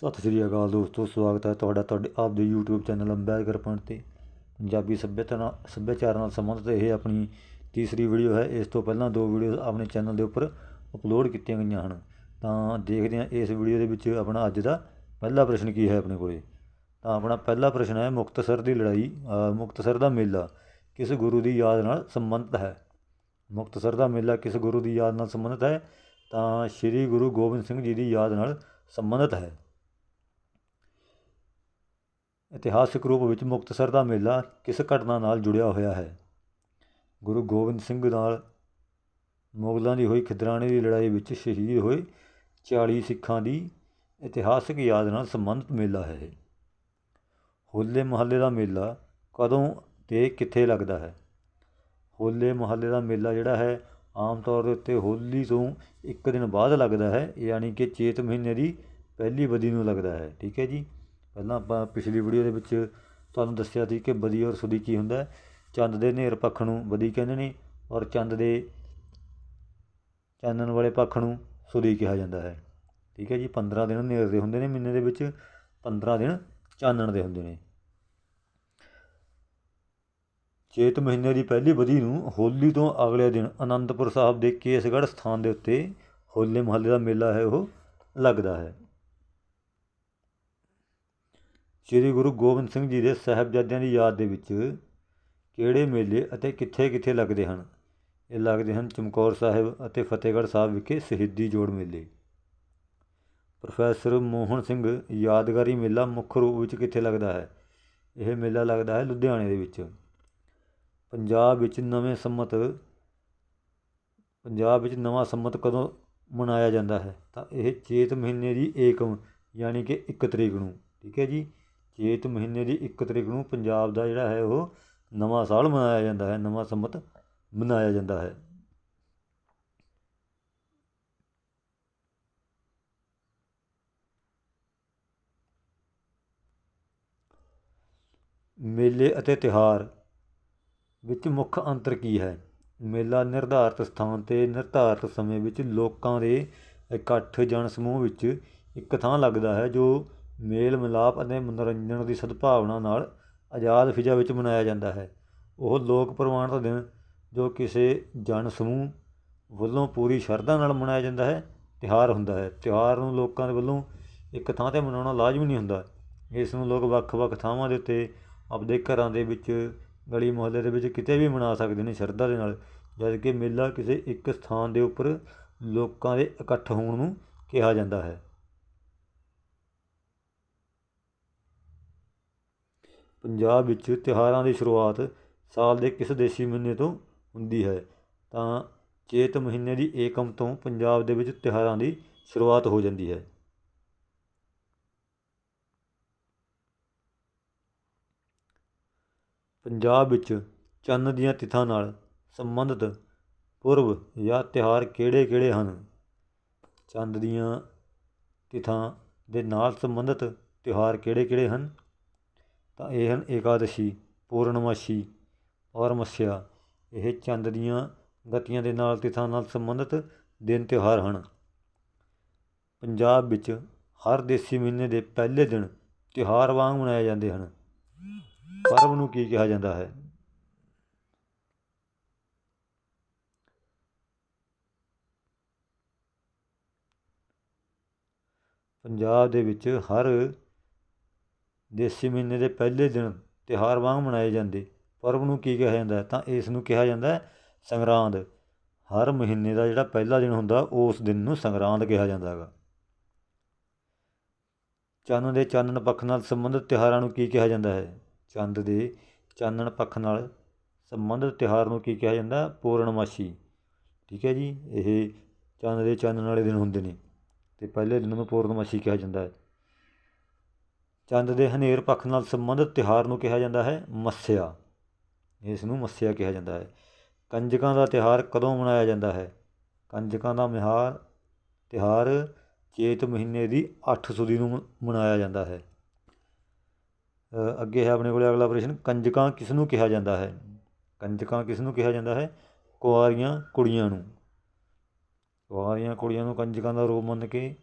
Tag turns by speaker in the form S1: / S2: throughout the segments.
S1: ਸਤਿ ਸ੍ਰੀ ਅਕਾਲ ਦੋਸਤੋ, ਸਵਾਗਤ ਹੈ ਤੁਹਾਡਾ ਤੁਹਾਡੇ ਆਪ ਦੇ YouTube ਚੈਨਲ ਅੰਬੈਦਕਰ ਪੁਆਇੰਟ 'ਤੇ। ਪੰਜਾਬੀ ਸੱਭਿਅਤਾ ਨਾਲ ਸੱਭਿਆਚਾਰ ਨਾਲ ਸੰਬੰਧਿਤ ਇਹ ਆਪਣੀ ਤੀਸਰੀ ਵੀਡੀਓ ਹੈ। ਇਸ ਤੋਂ ਪਹਿਲਾਂ ਦੋ ਵੀਡੀਓ ਆਪਣੇ ਚੈਨਲ ਦੇ ਉੱਪਰ ਅਪਲੋਡ ਕੀਤੀਆਂ ਗਈਆਂ ਹਨ। ਤਾਂ ਦੇਖਦੇ ਹਾਂ ਇਸ ਵੀਡੀਓ ਦੇ ਵਿੱਚ ਆਪਣਾ ਅੱਜ ਦਾ ਪਹਿਲਾ ਪ੍ਰਸ਼ਨ ਕੀ ਹੈ ਆਪਣੇ ਕੋਲੇ। ਤਾਂ ਆਪਣਾ ਪਹਿਲਾ ਪ੍ਰਸ਼ਨ ਹੈ, ਮੁਕਤਸਰ ਦੀ ਲੜਾਈ ਮੁਕਤਸਰ ਦਾ ਮੇਲਾ ਕਿਸ ਗੁਰੂ ਦੀ ਯਾਦ ਨਾਲ ਸੰਬੰਧਿਤ ਹੈ? ਮੁਕਤਸਰ ਦਾ ਮੇਲਾ ਕਿਸ ਗੁਰੂ ਦੀ ਯਾਦ ਨਾਲ ਸੰਬੰਧਿਤ ਹੈ? ਤਾਂ ਸ੍ਰੀ ਗੁਰੂ ਗੋਬਿੰਦ ਸਿੰਘ ਜੀ ਦੀ ਯਾਦ ਨਾਲ ਸੰਬੰਧਿਤ ਹੈ। ਇਤਿਹਾਸਕ ਰੂਪ ਵਿੱਚ ਮੁਕਤਸਰ ਦਾ ਮੇਲਾ ਕਿਸ ਘਟਨਾ ਨਾਲ ਜੁੜਿਆ ਹੋਇਆ ਹੈ? ਗੁਰੂ ਗੋਬਿੰਦ ਸਿੰਘ ਨਾਲ ਮੁਗਲਾਂ ਦੀ ਹੋਈ ਖਿਦਰਾਣੇ ਦੀ ਲੜਾਈ ਵਿੱਚ ਸ਼ਹੀਦ ਹੋਏ 40 ਸਿੱਖਾਂ ਦੀ ਇਤਿਹਾਸਕ ਯਾਦ ਨਾਲ ਸੰਬੰਧਿਤ ਮੇਲਾ ਹੈ ਹੋਲੇ ਮਹੱਲੇ ਦਾ ਮੇਲਾ ਕਦੋਂ ਤੇ ਕਿੱਥੇ ਲੱਗਦਾ ਹੈ? ਹੋਲੇ ਮਹੱਲੇ ਦਾ ਮੇਲਾ ਜਿਹੜਾ ਹੈ, ਆਮ ਤੌਰ ਦੇ ਉੱਤੇ ਹੋਲੀ ਤੋਂ ਇੱਕ ਦਿਨ ਬਾਅਦ ਲੱਗਦਾ ਹੈ, ਯਾਨੀ ਕਿ ਚੇਤ ਮਹੀਨੇ ਦੀ ਪਹਿਲੀ ਬਦੀ ਨੂੰ ਲੱਗਦਾ ਹੈ। ਠੀਕ ਹੈ ਜੀ? ਪਹਿਲਾਂ ਆਪਾਂ ਪਿਛਲੀ ਵੀਡੀਓ ਦੇ ਵਿੱਚ ਤੁਹਾਨੂੰ ਦੱਸਿਆ ਸੀ ਕਿ ਬਦੀ ਔਰ ਸੁਦੀ ਕੀ ਹੁੰਦਾ ਚੰਦ ਦੇ ਹਨੇਰ ਪੱਖ ਨੂੰ ਬਦੀ ਕਹਿੰਦੇ ਨੇ ਔਰ ਚੰਦ ਦੇ ਚਾਨਣ ਵਾਲੇ ਪੱਖ ਨੂੰ ਸੁਦੀ ਕਿਹਾ ਜਾਂਦਾ ਹੈ। ਠੀਕ ਹੈ ਜੀ 15 ਦਿਨ ਹਨੇਰ ਦੇ ਹੁੰਦੇ ਨੇ ਮਹੀਨੇ ਦੇ ਵਿੱਚ 15 ਦਿਨ ਚਾਨਣ ਦੇ ਹੁੰਦੇ ਨੇ। ਚੇਤ ਮਹੀਨੇ ਦੀ ਪਹਿਲੀ ਬਦੀ ਨੂੰ ਹੋਲੀ ਤੋਂ ਅਗਲੇ ਦਿਨ ਅਨੰਦਪੁਰ ਸਾਹਿਬ ਦੇ ਕੇਸਗੜ੍ਹ ਸਥਾਨ ਦੇ ਉੱਤੇ ਹੋਲੇ ਮਹੱਲੇ ਦਾ ਮੇਲਾ ਹੈ, ਉਹ ਲੱਗਦਾ ਹੈ। ਸ੍ਰੀ ਗੁਰੂ ਗੋਬਿੰਦ ਸਿੰਘ ਜੀ ਦੇ ਸਾਹਿਬਜ਼ਾਦਿਆਂ ਦੀ ਯਾਦ ਦੇ ਵਿੱਚ ਕਿਹੜੇ ਮੇਲੇ ਅਤੇ ਕਿੱਥੇ ਕਿੱਥੇ ਲੱਗਦੇ ਹਨ? ਇਹ ਲੱਗਦੇ ਹਨ ਚਮਕੌਰ ਸਾਹਿਬ ਅਤੇ ਫਤਿਹਗੜ੍ਹ ਸਾਹਿਬ ਵਿਖੇ ਸ਼ਹੀਦੀ ਜੋੜ ਮੇਲੇ। ਪ੍ਰੋਫੈਸਰ ਮੋਹਨ ਸਿੰਘ, ਯਾਦਗਾਰੀ ਮੇਲਾ ਮੁੱਖ ਰੂਪ ਵਿੱਚ ਕਿੱਥੇ ਲੱਗਦਾ ਹੈ? ਇਹ ਮੇਲਾ ਲੱਗਦਾ ਹੈ ਲੁਧਿਆਣੇ ਦੇ ਵਿੱਚ। ਪੰਜਾਬ ਵਿੱਚ ਨਵੇਂ ਸੰਮਤ, ਪੰਜਾਬ ਵਿੱਚ ਨਵਾਂ ਸੰਮਤ ਕਦੋਂ ਮਨਾਇਆ ਜਾਂਦਾ ਹੈ? ਤਾਂ ਇਹ ਚੇਤ ਮਹੀਨੇ ਦੀ ਏਕਮ, ਯਾਨੀ ਕਿ 1 ਤਰੀਕ ਨੂੰ। ਠੀਕ ਹੈ ਜੀ? ਚੇਤ ਮਹੀਨੇ ਦੀ 1 ਤਰੀਕ ਨੂੰ ਪੰਜਾਬ ਦਾ ਜਿਹੜਾ ਹੈ ਉਹ ਨਵਾਂ ਸਾਲ ਮਨਾਇਆ ਜਾਂਦਾ ਹੈ, ਨਵਾਂ ਸੰਮਤ ਮਨਾਇਆ ਜਾਂਦਾ ਹੈ। ਮੇਲੇ ਅਤੇ ਤਿਉਹਾਰ ਵਿੱਚ ਮੁੱਖ ਅੰਤਰ ਕੀ ਹੈ? ਮੇਲਾ ਨਿਰਧਾਰਤ ਸਥਾਨ 'ਤੇ ਨਿਰਧਾਰਤ ਸਮੇਂ ਵਿੱਚ ਲੋਕਾਂ ਦੇ ਇਕੱਠ ਜਨ ਸਮੂਹ ਵਿੱਚ ਇੱਕ ਥਾਂ ਲੱਗਦਾ ਹੈ, ਜੋ ਮੇਲ ਮਿਲਾਪ ਅਤੇ ਮਨੋਰੰਜਨ ਦੀ ਸਦਭਾਵਨਾ ਨਾਲ ਆਜ਼ਾਦ ਫਿਜ਼ਾ ਵਿੱਚ ਮਨਾਇਆ ਜਾਂਦਾ ਹੈ। ਉਹ ਲੋਕ ਪ੍ਰਵਾਨ ਦਾ ਦਿਨ ਜੋ ਕਿਸੇ ਜਨ ਸਮੂਹ ਵੱਲੋਂ ਪੂਰੀ ਸ਼ਰਧਾ ਨਾਲ ਮਨਾਇਆ ਜਾਂਦਾ ਹੈ, ਤਿਉਹਾਰ ਹੁੰਦਾ ਹੈ। ਤਿਉਹਾਰ ਨੂੰ ਲੋਕਾਂ ਦੇ ਵੱਲੋਂ ਇੱਕ ਥਾਂ 'ਤੇ ਮਨਾਉਣਾ ਲਾਜ਼ਮੀ ਨਹੀਂ ਹੁੰਦਾ। ਇਸ ਨੂੰ ਲੋਕ ਵੱਖ-ਵੱਖ ਥਾਵਾਂ ਦੇ ਉੱਤੇ ਆਪਦੇ ਘਰਾਂ ਦੇ ਵਿੱਚ, ਗਲੀ ਮੁਹੱਲੇ ਦੇ ਵਿੱਚ ਕਿਤੇ ਵੀ ਮਨਾ ਸਕਦੇ ਨੇ ਸ਼ਰਧਾ ਦੇ ਨਾਲ, ਜਦ ਕਿ ਮੇਲਾ ਕਿਸੇ ਇੱਕ ਸਥਾਨ ਦੇ ਉੱਪਰ ਲੋਕਾਂ ਦੇ ਇਕੱਠ ਹੋਣ ਨੂੰ ਕਿਹਾ ਜਾਂਦਾ ਹੈ। ਪੰਜਾਬ ਵਿੱਚ ਤਿਉਹਾਰਾਂ ਦੀ ਸ਼ੁਰੂਆਤ ਸਾਲ ਦੇ ਕਿਸ ਦੇਸੀ ਮਹੀਨੇ ਤੋਂ ਹੁੰਦੀ ਹੈ? ਤਾਂ ਚੇਤ ਮਹੀਨੇ ਦੀ ਏਕਮ ਤੋਂ ਪੰਜਾਬ ਦੇ ਵਿੱਚ ਤਿਉਹਾਰਾਂ ਦੀ ਸ਼ੁਰੂਆਤ ਹੋ ਜਾਂਦੀ ਹੈ। ਪੰਜਾਬ ਵਿੱਚ ਚੰਨ ਦੀਆਂ ਤਿਥਾਂ ਨਾਲ ਸੰਬੰਧਿਤ ਪੁਰਬ ਜਾਂ ਤਿਉਹਾਰ ਕਿਹੜੇ-ਕਿਹੜੇ ਹਨ? ਚੰਦ ਦੀਆਂ ਤਿਥਾਂ ਦੇ ਨਾਲ ਸੰਬੰਧਿਤ ਤਿਉਹਾਰ ਕਿਹੜੇ-ਕਿਹੜੇ ਹਨ? ਤਾਂ ਇਹ ਹਨ ਏਕਾਦਸ਼ੀ ਪੂਰਨਮਾਸ਼ੀ ਔਰਮੱਸਿਆ ਇਹ ਚੰਦ ਦੀਆਂ ਗਤੀਆਂ ਦੇ ਨਾਲ ਤਿਥਾਂ ਨਾਲ ਸੰਬੰਧਿਤ ਦਿਨ ਤਿਉਹਾਰ ਹਨ। ਪੰਜਾਬ ਵਿੱਚ ਹਰ ਦੇਸੀ ਮਹੀਨੇ ਦੇ ਪਹਿਲੇ ਦਿਨ ਤਿਉਹਾਰ ਵਾਂਗ ਮਨਾਏ ਜਾਂਦੇ ਹਨ। ਪਰਬ ਨੂੰ ਕੀ ਕਿਹਾ ਜਾਂਦਾ ਹੈ? ਪੰਜਾਬ ਦੇ ਵਿੱਚ ਹਰ ਦੇਸੀ ਮਹੀਨੇ ਦੇ ਪਹਿਲੇ ਦਿਨ ਤਿਉਹਾਰ ਵਾਂਗ ਮਨਾਏ ਜਾਂਦੇ। ਪਰਬ ਨੂੰ ਕੀ ਕਿਹਾ ਜਾਂਦਾ ਤਾਂ ਇਸ ਨੂੰ ਕਿਹਾ ਜਾਂਦਾ ਸੰਗਰਾਂਦ। ਹਰ ਮਹੀਨੇ ਦਾ ਜਿਹੜਾ ਪਹਿਲਾ ਦਿਨ ਹੁੰਦਾ, ਉਸ ਦਿਨ ਨੂੰ ਸੰਗਰਾਂਦ ਕਿਹਾ ਜਾਂਦਾ ਹੈਗਾ। ਚੰਨ ਦੇ ਚਾਨਣ ਪੱਖ ਨਾਲ ਸੰਬੰਧਿਤ ਤਿਉਹਾਰਾਂ ਨੂੰ ਕੀ ਕਿਹਾ ਜਾਂਦਾ ਹੈ? ਚੰਦ ਦੇ ਚਾਨਣ ਪੱਖ ਨਾਲ ਸੰਬੰਧਿਤ ਤਿਉਹਾਰ ਨੂੰ ਕੀ ਕਿਹਾ ਜਾਂਦਾ? ਪੂਰਨਮਾਸ਼ੀ। ਠੀਕ ਹੈ ਜੀ, ਇਹ ਚੰਦ ਦੇ ਚਾਨਣ ਵਾਲੇ ਦਿਨ ਹੁੰਦੇ ਨੇ। ਅਤੇ ਪਹਿਲੇ ਦਿਨ ਨੂੰ ਪੂਰਨਮਾਸ਼ੀ ਕਿਹਾ ਜਾਂਦਾ ਹੈ। ਚੰਦ ਦੇ ਹਨੇਰ ਪੱਖ ਨਾਲ ਸੰਬੰਧਿਤ ਤਿਉਹਾਰ ਨੂੰ ਕਿਹਾ ਜਾਂਦਾ ਹੈ ਮੱਸਿਆ। ਇਸ ਨੂੰ ਮੱਸਿਆ ਕਿਹਾ ਜਾਂਦਾ ਹੈ। ਕੰਜਕਾਂ ਦਾ ਤਿਉਹਾਰ ਕਦੋਂ ਮਨਾਇਆ ਜਾਂਦਾ ਹੈ? ਕੰਜਕਾਂ ਦਾ ਮਿਹਾਰ ਤਿਉਹਾਰ ਚੇਤ ਮਹੀਨੇ ਦੀ 8 ਸੁਦੀ ਨੂੰ ਮਨਾਇਆ ਜਾਂਦਾ ਹੈ। ਅੱਗੇ ਹੈ ਆਪਣੇ ਕੋਲ ਅਗਲਾ ਪ੍ਰਸ਼ਨ, ਕੰਜਕਾਂ ਕਿਸ ਨੂੰ ਕਿਹਾ ਜਾਂਦਾ ਹੈ? ਕੰਜਕਾਂ ਕਿਸ ਨੂੰ ਕਿਹਾ ਜਾਂਦਾ ਹੈ? ਕੁਆਰੀਆਂ ਕੁੜੀਆਂ ਨੂੰ। ਕੁਆਰੀਆਂ ਕੁੜੀਆਂ ਨੂੰ ਕੰਜਕਾਂ ਦਾ ਰੂਪ ਮੰਨ ਕੇ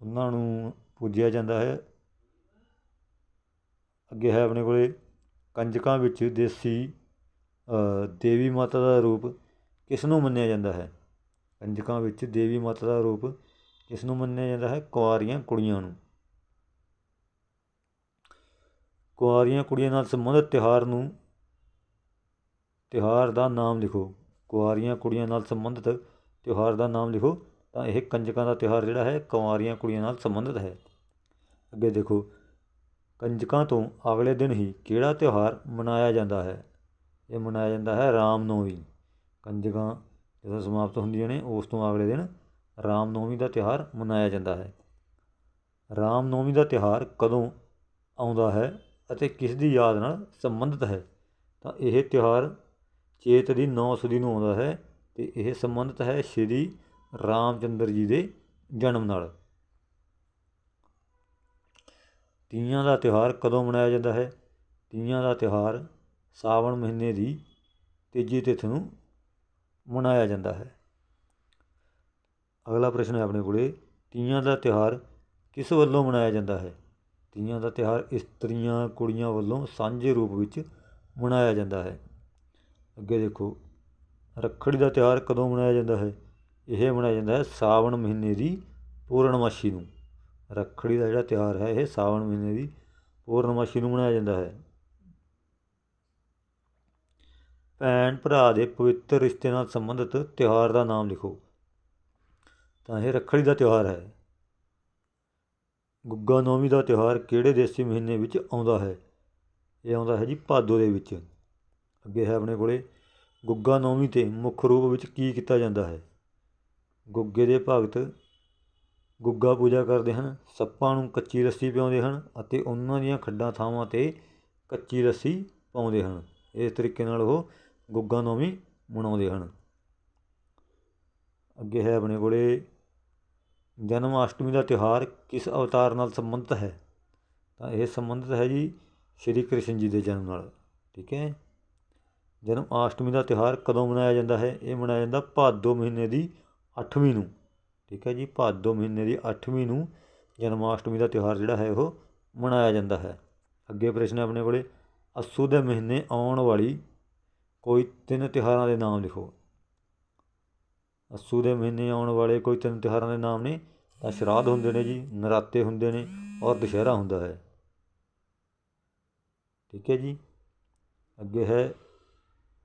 S1: ਉਹਨਾਂ ਨੂੰ ਪੂਜਿਆ ਜਾਂਦਾ ਹੈ। ਅੱਗੇ ਹੈ ਆਪਣੇ ਕੋਲ ਕੰਜਕਾਂ ਵਿੱਚ ਦੇਸੀ ਦੇਵੀ ਮਾਤਾ ਦਾ ਰੂਪ ਕਿਸ ਨੂੰ ਮੰਨਿਆ ਜਾਂਦਾ ਹੈ? ਕੰਜਕਾਂ ਵਿੱਚ ਦੇਵੀ ਮਾਤਾ ਦਾ ਰੂਪ ਕਿਸ ਨੂੰ ਮੰਨਿਆ ਜਾਂਦਾ ਹੈ? ਕੁਆਰੀਆਂ ਕੁੜੀਆਂ ਨੂੰ। ਕੁਆਰੀਆਂ ਕੁੜੀਆਂ ਨਾਲ ਸੰਬੰਧਿਤ ਤਿਉਹਾਰ ਨੂੰ, ਤਿਉਹਾਰ ਦਾ ਨਾਮ ਲਿਖੋ। ਕੁਆਰੀਆਂ ਕੁੜੀਆਂ ਨਾਲ ਸੰਬੰਧਿਤ ਤਿਉਹਾਰ ਦਾ ਨਾਮ ਲਿਖੋ ਤਾਂ ਇਹ ਕੰਜਕਾਂ ਦਾ ਤਿਉਹਾਰ ਜਿਹੜਾ ਹੈ, ਕੁਆਰੀਆਂ ਕੁੜੀਆਂ ਨਾਲ ਸੰਬੰਧਿਤ ਹੈ। ਅੱਗੇ ਦੇਖੋ। ਕੰਜਕਾਂ ਤੋਂ ਅਗਲੇ ਦਿਨ ਹੀ ਕਿਹੜਾ ਤਿਉਹਾਰ ਮਨਾਇਆ ਜਾਂਦਾ ਹੈ? ਇਹ ਮਨਾਇਆ ਜਾਂਦਾ ਹੈ ਰਾਮ ਨੌਮੀ ਕੰਜਕਾਂ ਜਦੋਂ ਸਮਾਪਤ ਹੁੰਦੀਆਂ ਨੇ, ਉਸ ਤੋਂ ਅਗਲੇ ਦਿਨ ਰਾਮ ਨੌਮੀ ਦਾ ਤਿਉਹਾਰ ਮਨਾਇਆ ਜਾਂਦਾ ਹੈ। ਰਾਮ ਨੌਮੀ ਦਾ ਤਿਉਹਾਰ ਕਦੋਂ ਆਉਂਦਾ ਹੈ ਅਤੇ ਕਿਸ ਦੀ ਯਾਦ ਨਾਲ ਸੰਬੰਧਿਤ ਹੈ? ਤਾਂ ਇਹ ਤਿਉਹਾਰ ਚੇਤ ਦੀ ਨੌ ਸਦੀ ਨੂੰ ਆਉਂਦਾ ਹੈ ਅਤੇ ਇਹ ਸੰਬੰਧਿਤ ਹੈ ਸ਼੍ਰੀ ਰਾਮ ਚੰਦਰ ਜੀ ਦੇ ਜਨਮ ਨਾਲ। ਤੀਆਂ ਦਾ ਤਿਉਹਾਰ ਕਦੋਂ ਮਨਾਇਆ ਜਾਂਦਾ ਹੈ? ਤੀਆਂ ਦਾ ਤਿਉਹਾਰ ਸਾਵਣ ਮਹੀਨੇ ਦੀ ਤੀਜੀ ਤਿਥ ਨੂੰ ਮਨਾਇਆ ਜਾਂਦਾ ਹੈ। ਅਗਲਾ ਪ੍ਰਸ਼ਨ ਹੈ ਆਪਣੇ ਕੋਲੇ, ਤੀਆਂ ਦਾ ਤਿਉਹਾਰ ਕਿਸ ਵੱਲੋਂ ਮਨਾਇਆ ਜਾਂਦਾ ਹੈ? ਤੀਆਂ ਦਾ ਤਿਉਹਾਰ ਇਸਤਰੀਆਂ ਕੁੜੀਆਂ ਵੱਲੋਂ ਸਾਂਝੇ ਰੂਪ ਵਿੱਚ ਮਨਾਇਆ ਜਾਂਦਾ ਹੈ। ਅੱਗੇ ਦੇਖੋ, ਰੱਖੜੀ ਦਾ ਤਿਉਹਾਰ ਕਦੋਂ ਮਨਾਇਆ ਜਾਂਦਾ ਹੈ? ਇਹ ਮਨਾਇਆ ਜਾਂਦਾ ਹੈ ਸਾਵਣ ਮਹੀਨੇ ਦੀ ਪੂਰਨਮਾਸ਼ੀ ਨੂੰ। ਰੱਖੜੀ ਦਾ ਜਿਹੜਾ ਤਿਉਹਾਰ ਹੈ, ਇਹ ਸਾਵਣ ਮਹੀਨੇ ਦੀ ਪੂਰਨਮਾਸ਼ੀ ਨੂੰ ਮਨਾਇਆ ਜਾਂਦਾ ਹੈ। ਭੈਣ ਭਰਾ ਦੇ ਪਵਿੱਤਰ ਰਿਸ਼ਤੇ ਨਾਲ ਸੰਬੰਧਿਤ ਤਿਉਹਾਰ ਦਾ ਨਾਮ ਲਿਖੋ। ਤਾਂ ਇਹ ਰੱਖੜੀ ਦਾ ਤਿਉਹਾਰ ਹੈ। ਗੁੱਗਾ ਨੌਮੀ ਦਾ ਤਿਉਹਾਰ ਕਿਹੜੇ ਦੇਸੀ ਮਹੀਨੇ ਵਿੱਚ ਆਉਂਦਾ ਹੈ? ਇਹ ਆਉਂਦਾ ਹੈ ਜੀ ਭਾਦੋ ਦੇ ਵਿੱਚ। ਅੱਗੇ ਹੈ ਆਪਣੇ ਕੋਲੇ, ਗੁੱਗਾ ਨੌਮੀ 'ਤੇ ਮੁੱਖ ਰੂਪ ਵਿੱਚ ਕੀ ਕੀਤਾ ਜਾਂਦਾ ਹੈ? ਗੁੱਗੇ ਦੇ ਭਗਤ ਗੁੱਗਾ ਪੂਜਾ ਕਰਦੇ ਹਨ, ਸੱਪਾਂ ਨੂੰ ਕੱਚੀ ਰੱਸੀ ਪਿਆਉਂਦੇ ਹਨ ਅਤੇ ਉਹਨਾਂ ਦੀਆਂ ਖੱਡਾਂ ਥਾਵਾਂ 'ਤੇ ਕੱਚੀ ਰੱਸੀ ਪਾਉਂਦੇ ਹਨ। ਇਸ ਤਰੀਕੇ ਨਾਲ ਉਹ ਗੁੱਗਾ ਨੌਮੀ ਮਨਾਉਂਦੇ ਹਨ। ਅੱਗੇ ਹੈ ਆਪਣੇ ਕੋਲੇ ਜਨਮ ਅਸ਼ਟਮੀ ਦਾ ਤਿਉਹਾਰ ਕਿਸ ਅਵਤਾਰ ਨਾਲ ਸੰਬੰਧਿਤ ਹੈ? ਤਾਂ ਇਹ ਸੰਬੰਧਿਤ ਹੈ ਜੀ ਸ਼੍ਰੀ ਕ੍ਰਿਸ਼ਨ ਜੀ ਦੇ ਜਨਮ ਨਾਲ, ਠੀਕ ਹੈ? ਜਨਮ ਅਸ਼ਟਮੀ ਦਾ ਤਿਉਹਾਰ ਕਦੋਂ ਮਨਾਇਆ ਜਾਂਦਾ ਹੈ? ਇਹ ਮਨਾਇਆ ਜਾਂਦਾ ਭਾਦੋ ਮਹੀਨੇ ਦੀ 8ਵੀਂ ਨੂੰ। ਠੀਕ ਹੈ ਜੀ, ਭਾਦੋ ਮਹੀਨੇ ਦੀ 8ਵੀਂ ਨੂੰ ਜਨਮਾਸ਼ਟਮੀ ਦਾ ਤਿਉਹਾਰ ਜਿਹੜਾ ਹੈ ਉਹ ਮਨਾਇਆ ਜਾਂਦਾ ਹੈ। ਅੱਗੇ ਪ੍ਰਸ਼ਨ ਆਪਣੇ ਕੋਲੇ, ਅੱਸੂ ਦੇ ਮਹੀਨੇ ਆਉਣ ਵਾਲੀ ਕੋਈ ਤਿੰਨ ਤਿਉਹਾਰਾਂ ਦੇ ਨਾਮ ਲਿਖੋ। ਅੱਸੂ ਦੇ ਮਹੀਨੇ ਆਉਣ ਵਾਲੇ ਕੋਈ ਤਿੰਨ ਤਿਉਹਾਰਾਂ ਦੇ ਨਾਮ ਨੇ, ਤਾਂ ਸ਼ਰਾਧ ਹੁੰਦੇ ਨੇ ਜੀ, ਨਰਾਤੇ ਹੁੰਦੇ ਨੇ ਔਰ ਦੁਸ਼ਹਿਰਾ ਹੁੰਦਾ ਹੈ। ਠੀਕ ਹੈ ਜੀ, ਅੱਗੇ ਹੈ,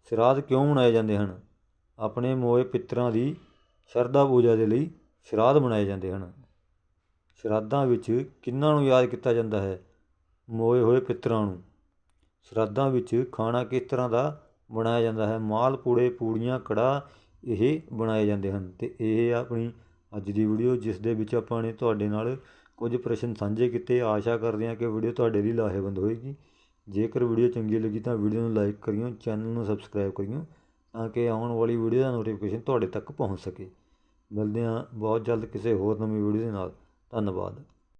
S1: ਸ਼ਰਾਧ ਕਿਉਂ ਮਨਾਏ ਜਾਂਦੇ ਹਨ? ਆਪਣੇ ਮੋਏ ਪਿੱਤਰਾਂ ਦੀ ਸ਼ਰਧਾ ਪੂਜਾ ਦੇ ਲਈ ਸ਼ਰਾਧ ਮਨਾਏ ਜਾਂਦੇ ਹਨ। ਸ਼ਰਾਧਾਂ ਵਿੱਚ ਕਿਹਨਾਂ ਨੂੰ ਯਾਦ ਕੀਤਾ ਜਾਂਦਾ ਹੈ? ਮੋਏ ਹੋਏ ਪਿੱਤਰਾਂ ਨੂੰ। ਸ਼ਰਾਧਾਂ ਵਿੱਚ ਖਾਣਾ ਕਿਸ ਤਰ੍ਹਾਂ ਦਾ ਬਣਾਇਆ ਜਾਂਦਾ ਹੈ? ਮਾਲ, ਪੂੜੇ, ਪੂੜੀਆਂ, ਕੜਾਹ ਇਹ ਬਣਾਏ ਜਾਂਦੇ ਹਨ। ਅਤੇ ਇਹ ਆਪਣੀ ਅੱਜ ਦੀ ਵੀਡੀਓ, ਜਿਸ ਦੇ ਵਿੱਚ ਆਪਾਂ ਨੇ ਤੁਹਾਡੇ ਨਾਲ ਕੁਝ ਪ੍ਰਸ਼ਨ ਸਾਂਝੇ ਕੀਤੇ। ਆਸ਼ਾ ਕਰਦੇ ਹਾਂ ਕਿ ਵੀਡੀਓ ਤੁਹਾਡੇ ਲਈ ਲਾਹੇਵੰਦ ਹੋਏਗੀ। ਜੇਕਰ ਵੀਡੀਓ ਚੰਗੀ ਲੱਗੀ ਤਾਂ ਵੀਡੀਓ ਨੂੰ ਲਾਈਕ ਕਰਿਓ, ਚੈਨਲ ਨੂੰ ਸਬਸਕ੍ਰਾਈਬ ਕਰਿਓ, ਤਾਂ ਕਿ ਆਉਣ ਵਾਲੀ ਵੀਡੀਓ ਦਾ ਨੋਟੀਫਿਕੇਸ਼ਨ ਤੁਹਾਡੇ ਤੱਕ ਪਹੁੰਚ ਸਕੇ। ਮਿਲਦੇ ਹਾਂ ਬਹੁਤ ਜਲਦ ਕਿਸੇ ਹੋਰ ਨਵੀਂ ਵੀਡੀਓ ਦੇ ਨਾਲ। ਧੰਨਵਾਦ।